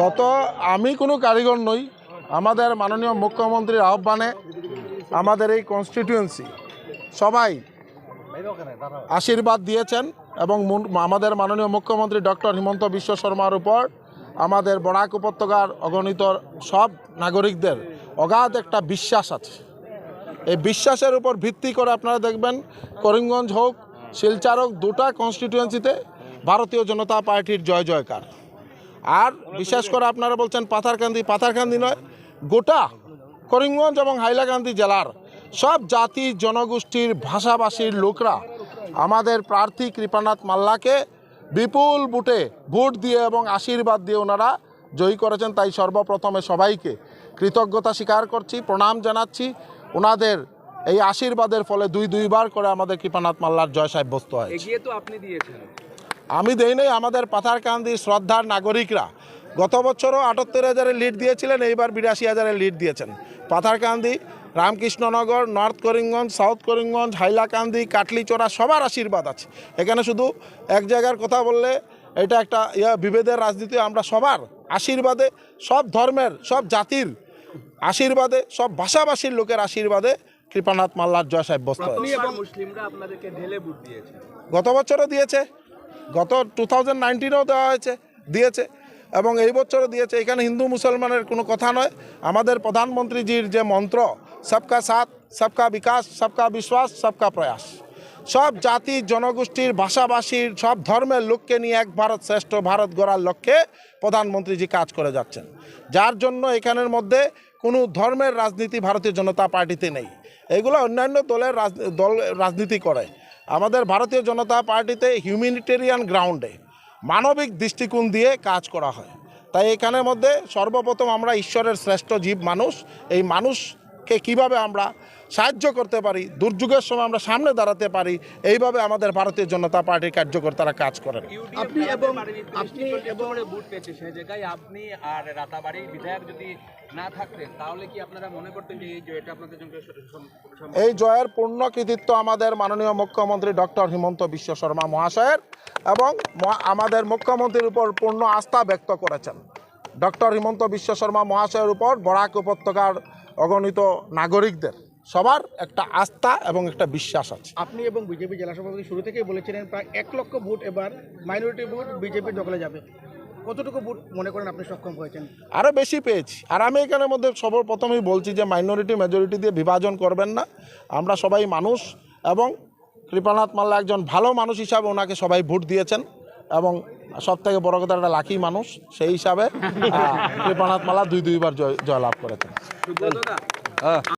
গত আমি কোনো কারিগর নই, আমাদের মাননীয় মুখ্যমন্ত্রীর আহ্বানে আমাদের এই কনস্টিটিউয়েন্সি সবাই আশীর্বাদ দিয়েছেন এবং আমাদের মাননীয় মুখ্যমন্ত্রী ডক্টর হিমন্ত বিশ্ব শর্মার উপর আমাদের বরাক উপত্যকার অগণিত সব নাগরিকদের অগাধ একটা বিশ্বাস আছে। এই বিশ্বাসের উপর ভিত্তি করে আপনারা দেখবেন, করিমগঞ্জ হোক, শিলচার হোক, দুটা কনস্টিটিউয়েন্সিতে ভারতীয় জনতা পার্টির জয় জয়কার আর বিশেষ করে আপনারা বলছেন পাথারকান্দি পাথারকান্দি নয়, গোটা করিমগঞ্জ এবং হাইলাকান্দি জেলার সব জাতি জনগোষ্ঠীর ভাষাভাষীর লোকরা আমাদের প্রার্থী কৃপানাথ মাল্লাকে বিপুল বুটে ভোট দিয়ে এবং আশীর্বাদ দিয়ে ওনারা জয়ী করেছেন। তাই সর্বপ্রথমে সবাইকে কৃতজ্ঞতা স্বীকার করছি, প্রণাম জানাচ্ছি। ওনাদের এই আশীর্বাদের ফলে দুই দুইবার করে আমাদের কৃপানাথ মাল্লার জয় সাব্যস্ত হয় তো আপনি দিয়েছেন। আমি দেই নাই আমাদের পাথারকান্দি শ্রদ্ধার নাগরিকরা। গত বছরও আটাত্তর হাজারের লিড দিয়েছিলেন এইবার বিরাশি হাজারের লিড দিয়েছেন। পাথারকান্দি রামকৃষ্ণনগর নর্থ করিমগঞ্জ সাউথ করিমগঞ্জ হাইলাকান্দি কাটলিচোরা সবার আশীর্বাদ আছে। এখানে শুধু এক জায়গার কথা বললে এটা একটা ইয়া বিভেদের রাজনীতি আমরা সবার আশীর্বাদে সব ধর্মের সব জাতির আশীর্বাদে সব ভাষাভাষীর লোকের আশীর্বাদে কৃপানাথ মাল্লার জয় সাব্যস্ত গত বছরও দিয়েছে। গত টু থাউজেন্ড নাইনটিনেও দেওয়া হয়েছে, দিয়েছে এবং এই বছরও দিয়েছে। এখানে হিন্দু মুসলমানের কোনো কথা নয়। আমাদের প্রধানমন্ত্রীজির যে মন্ত্র, সবকা সাথ, সবকা বিকাশ, সবকা বিশ্বাস, সবকা প্রয়াস। সব জাতি, জনগোষ্ঠীর, ভাষাভাষীর, সব ধর্মের লোককে নিয়ে এক ভারত শ্রেষ্ঠ ভারত গড়ার লক্ষ্যে প্রধানমন্ত্রীজি কাজ করে যাচ্ছেন। যার জন্য এখানের মধ্যে কোনো ধর্মের রাজনীতি ভারতীয় জনতা পার্টিতে নেই। এগুলো অন্যান্য দলের দল, রাজনীতি করে। আমাদের ভারতীয় জনতা পার্টিতে হিউম্যানিটেরিয়ান গ্রাউন্ডে মানবিক দৃষ্টিকোণ দিয়ে কাজ করা হয়। তাই এখানের মধ্যে সর্বপ্রথম আমরা ঈশ্বরের শ্রেষ্ঠ জীব মানুষ। এই মানুষকে কীভাবে আমরা সাহায্য করতে পারি দুর্যোগের সময় আমরা সামনে দাঁড়াতে পারি এইভাবে আমাদের ভারতীয় জনতা পার্টির কার্যকর্তারা কাজ করেন। আপনি এবং আপনি এবং ভোট পেয়েছে সেই জায়গায়। আপনি আর রাতাবাড়ির বিধায়ক যদি না থাকতেন তাহলে কি আপনারা মনে করতেন যে এই জয়টা আপনাদের জন্য এই জয়ের পূর্ণ কৃতিত্ব আমাদের মাননীয় মুখ্যমন্ত্রী ডক্টর হিমন্ত বিশ্ব শর্মা মহাশয়ের এবং আমাদের মুখ্যমন্ত্রীর উপর পূর্ণ আস্থা ব্যক্ত করেছেন। ডক্টর হিমন্ত বিশ্ব শর্মা মহাশয়ের উপর বরাক উপত্যকার অগণিত নাগরিকদের। সবার একটা আস্থা এবং একটা বিশ্বাস আছে। আপনি এবং বিজেপি জেলা সভাপতি শুরু থেকেই বলেছিলেন প্রায় এক লক্ষ ভোট এবার মাইনরিটি ভোট বিজেপির দখলে যাবে। কতটুকু ভোট মনে করেন আপনি সক্ষম হয়েছেন? আরও বেশি পেয়েছি। আর আমি এখানের মধ্যে সর্বপ্রথমেই বলছি যে মাইনরিটি মেজরিটি দিয়ে বিভাজন করবেন না। আমরা সবাই মানুষ এবং কৃপানাথ মাল্লা একজন ভালো মানুষ হিসাবে ওনাকে সবাই ভোট দিয়েছেন এবং সব থেকে বড় কথা একটা লাকি মানুষ সেই হিসাবে কৃপানাথ মাল্লা দুই দুইবার জয় জয়লাভ করেছেন।